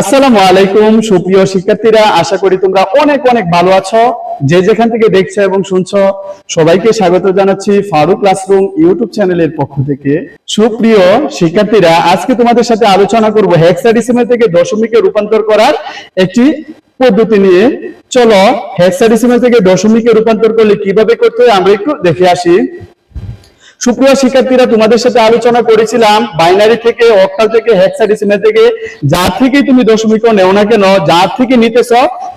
আসসালামু আলাইকুম, সুপ্রিয় শিক্ষার্থীরা, আশা করি তোমরা অনেক অনেক ভালো আছো। যে যেখান থেকে দেখছ এবং শুনছো, সবাইকে স্বাগত জানাচ্ছি ফারুক ক্লাসরুম ইউটিউব চ্যানেলের পক্ষ থেকে। সুপ্রিয় শিক্ষার্থীরা, আজকে তোমাদের সাথে আলোচনা করব হেক্সাডেসিমাল থেকে দশমিকে রূপান্তর করার একটি পদ্ধতি নিয়ে। চলো হেক্সাডেসিমাল থেকে দশমিকে রূপান্তর করলে কীভাবে করতে হয়, আমরা একটু দেখে আসি। সুপ্রিয় শিক্ষার্থীরা, তোমাদের সাথে আলোচনা করেছিলাম বাইনারি থেকে অক্টাল থেকে হেক্সাডেসিমাল থেকে। যার থেকে তুমি দশমিক নেও না কেন যার থেকে নিতেছ,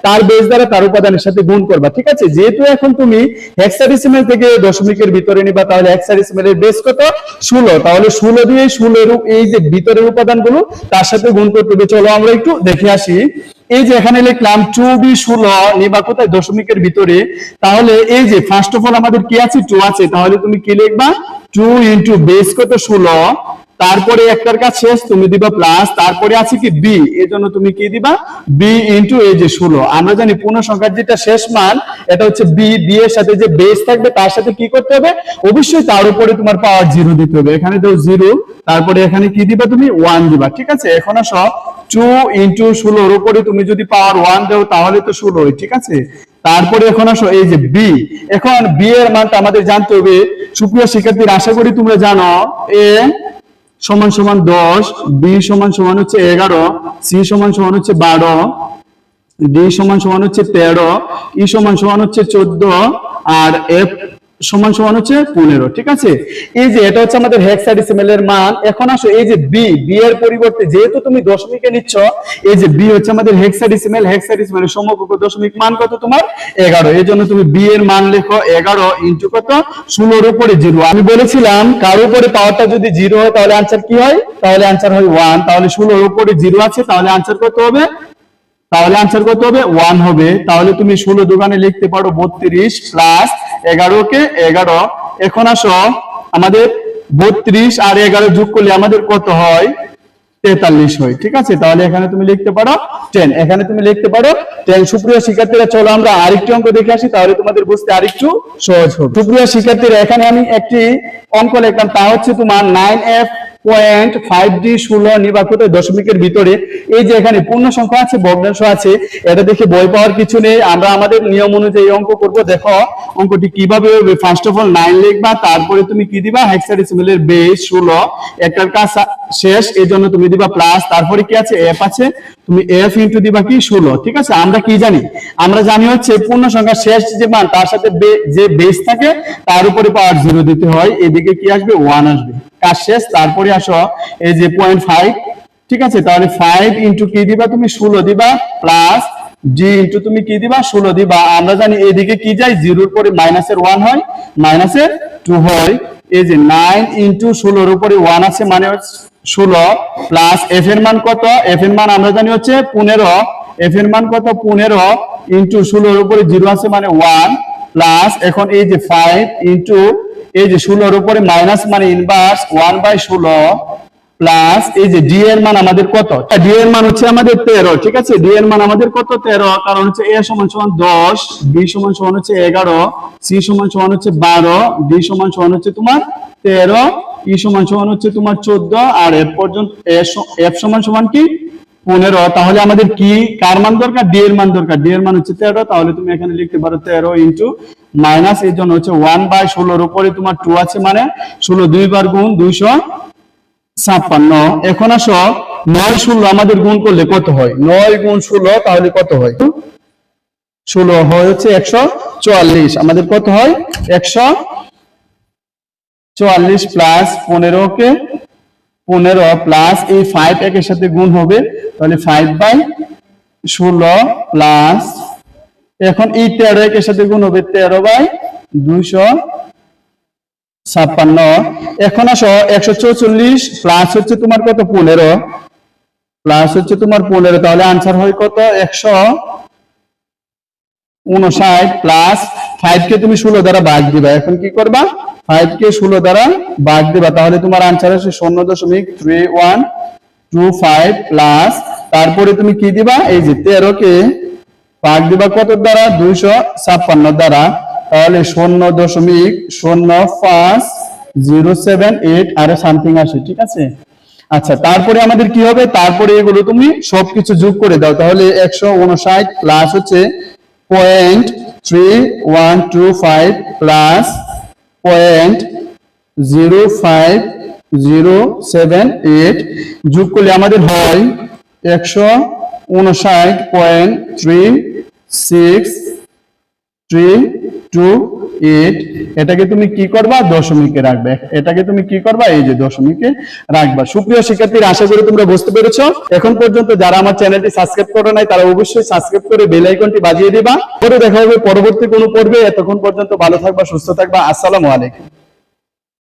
তার বেস দ্বারা তার উপাদানের সাথে গুণ করবা, ঠিক আছে? যেহেতু এখন তুমি হেক্সাডেসিমাল থেকে দশমিকের ভিতরে নিবা, তাহলে হেক্সাডেসিমালের বেস কত? ষোলো। তাহলে ষোলো দিয়ে ষোলোর এই যে ভিতরের উপাদানগুলো, তার সাথে গুণ করতে হবে। চলো আমরা একটু দেখে আসি। এই যে এখানে লিখলাম টু বি ষোলো, নিবা কোথায়? দশমিকের ভিতরে। তাহলে এই যে ফার্স্ট অফ অল আমাদের কি আছে? টু আছে। তাহলে তুমি কি লিখবা? টু ইন্টু বেস কত ষোলো, তারপরে একটার কাজ শেষ, তুমি দিবা প্লাস তারপরে আছে কি বি এর জন্য তুমি কি দিবা? বি ইন্টু এই যে ষোলো। আমরা জানি পূর্ণ সংখ্যার যেটা শেষ মান, এটা হচ্ছে বি বি এর সাথে যে বেস থাকবে, তার সাথে কি করতে হবে? অবশ্যই তার উপরে তোমার পাওয়ার জিরো দিতে হবে। এখানে তো জিরো তারপরে এখানে কি দিবা তুমি? ওয়ান দিবা। ঠিক আছে? এখন আসো। টু ইন্টু ষোলোর উপরে তুমি যদি পাওয়ার ওয়ান দাও, তাহলে তো ষোলোই। ঠিক আছে? তারপরে এখন আসো, এই যে বি এখন বি এর মানটা আমাদের জানতে হবে। সুপ্রিয় শিক্ষার্থীরা, আশা করি তোমরা জানো এ সমান সমান দশ বি সমান সমান হচ্ছে এগারো সি সমান সমান হচ্ছে বারো ডি সমান সমান হচ্ছে তেরো ই সমান সমান হচ্ছে চোদ্দ, আর এফ সমান সমান হচ্ছে পনেরো, ঠিক আছে? এই যে এটা হচ্ছে আমাদের হেক্সাডেসিমেল এর মান। এখন আসো, এই যে বি বি এর পরিবর্তে যেহেতু তুমি দশমিকে নিচ্ছ, এই যে বি হচ্ছে আমাদের হেক্সাডেসিমেল হেক্সাডেসিমেলের সমকক্ষ দশমিক মান কত তোমার? এগারো। এই জন্য তুমি বি এর মান লেখো এগারো ইন্টু কত? ষোলোর উপরে জিরো। আমি বলেছিলাম, কার উপরে পাওয়ারটা যদি জিরো হয়, তাহলে আনসার কি হয়? তাহলে আনসার হয় ওয়ান তাহলে ষোলোর উপরে জিরো আছে, তাহলে আনসার কত হবে? তাহলে আনসার কত হবে? ওয়ান হবে। তাহলে তুমি ষোলো দোকানে লিখতে পারো বত্রিশ প্লাস এগারো কে এগারো। এখন আসো, আমাদের বত্রিশ আর এগারো যোগ করলে আমাদের কত হয়? তেতাল্লিশ হয়, ঠিক আছে? তাহলে এখানে তুমি লিখতে পারো টেন এখানে তুমি লিখতে পারো টেন সুপ্রিয় শিক্ষার্থীরা, চলো আমরা আরেকটি অঙ্ক দেখে আসি, তাহলে তোমাদের বুঝতে আরেকটু সহজ হবে। সুপ্রিয় শিক্ষার্থীরা, এখানে আমি একটি অঙ্ক লিখলাম, তা হচ্ছে তোমার nine F point five D ষোলো নির্বাচিত দশমিকের ভিতরে। এই যে এখানে পূর্ণ সংখ্যা আছে, ভগ্নাংশ আছে, এটা দেখে বই পাওয়ার কিছু নেই। আমরা আমাদের নিয়ম অনুযায়ী অঙ্ক করব। দেখো, অঙ্কটি কীভাবে হবে? ফার্স্ট অফ অল নাইন লিখবা, তারপরে তুমি কি দিবা? হেক্সাডেসিমেলের বেস ষোলো। একটার কাজ শেষ এই জন্য তুমি দিবা প্লাস তারপরে কি আছে? এফ আছে। তুমি এফ ইন্টু দিবা কি ষোলো, ঠিক আছে? আমরা কি জানি? আমরা জানি হচ্ছে পূর্ণ সংখ্যা শেষ যে মান, তার সাথে যে বেস থাকে, তার উপরে পাওয়ার জিরো দিতে হয়। এদিকে কি আসবে? ওয়ান আসবে। কাজ শেষ। তারপরে আসো, এই যে পয়েন্ট ফাইভ ঠিক আছে? তাহলে ফাইভ ইন্টু কি দিবা তুমি? ষোলো দিবা প্লাস জি ইন্টু তুমি কি দিবা? ষোলো দিবা। আমরা জানি এদিকে কি যায়? জিরোর পরে মাইনাসের ওয়ান হয় মাইনাসের টু হয়। এই যে নাইন ইন্টু ষোলোর উপরে ওয়ান আছে মানে ষোলো প্লাস এফ এর মান কত? এফ এর মান আমরা জানি হচ্ছে পনেরো। এফ এর মান কত? পনেরো ইন্টু ষোলোর উপরে জিরো আছে মানে ওয়ান প্লাস এখন এই যে ফাইভ ইন্টু এই যে ষোলোর উপরে মাইনাস মানে ইনভার্স ওয়ান বাই ষোলো প্লাস এই যে ডি এর মান আমাদের কত? ডি এর মান হচ্ছে আমাদের তেরো, ঠিক আছে? ডি এর মান আমাদের কত? তেরো, কারণ হচ্ছে এ সমান সমান দশ বি সমান সমান হচ্ছে এগারো সি সমান সমান হচ্ছে বারো ডি সমান সমান হচ্ছে তোমার তেরো ই সমান সমান হচ্ছে তোমার চোদ্দ, আর এফ পর্যন্ত এফ সমান সমান কি? পনেরো। তাহলে আমাদের কি, কার মান দরকার? ডি এর মান দরকার। ডি এর মান হচ্ছে তেরো, তাহলে তুমি এখানে লিখতে পারো তেরো ইন্টু মাইনাস এর জন্য হচ্ছে ওয়ান বাই ষোলোর উপরে তোমার টু আছে মানে ষোলো দুই বার গুণ দুইশো ছাপ্পান্ন। এখন আসো, নয় ষোলো আমাদের গুণ করলে কত হয়? নয় গুণ ষোলো, তাহলে কত হয়? ষোলো হয় হচ্ছে একশো চুয়াল্লিশ। আমাদের কত হয়? একশো চুয়াল্লিশ প্লাস পনেরো কে পনেরো প্লাস এই ফাইভ একের সাথে গুণ হবে। তাহলে ফাইভ বাই ষোলো প্লাস এখন এই তেরো একের সাথে গুণ হবে তেরো বাই দুইশো ছাপ্পান্ন। এখন আসো, একশো চৌচল্লিশ প্লাস হচ্ছে তোমার কত? পনেরো। প্লাস হচ্ছে তোমার পনেরো, তাহলে আনসার হয় কত? একশো উনষাট প্লাস ফাইভ কে তুমি ষোলো দ্বারা ভাগ দিবা। এখন কি করবা? ফাইভ কে ষোলো দ্বারা ভাগ দিবা। তাহলে তোমার আনসার আসে শূন্য দশমিক three one two five plus তারপরে তুমি কি দিবা? এই যে তেরো কে ভাগ দিবা কত দ্বারা? দুইশো ছাপ্পান্ন দ্বারা। তাহলে শূন্য দশমিক শূন্য পাঁচ জিরো সেভেন এইট আর সামথিং আসে, ঠিক আছে? আচ্ছা তারপরে আমাদের কি হবে? তারপরে এগুলো তুমি সবকিছু যোগ করে দাও। তাহলে একশো উনষাট প্লাস হচ্ছে point three one two five plus point zero five zero seven eight যোগ করলে আমাদের হয় একশো উনষাট point three six three two eight এটাকে তুমি কি করবা? দশমিকে রাখবে। এটাকে তুমি কি করবা? এই যে দশমিকে রাখবা। সুপ্রিয় শিক্ষার্থীরা, আশা করি তোমরা বুঝতে পেরেছ। এখন পর্যন্ত যারা আমার চ্যানেলটি সাবস্ক্রাইব করো নাই, তারা অবশ্যই সাবস্ক্রাইব করে বেল আইকনটি বাজিয়ে দিবা। পরে দেখা হবে পরবর্তী কোনো পর্বে। এতক্ষণ পর্যন্ত ভালো থাকবা, সুস্থ থাকবা। আসসালামু আলাইকুম।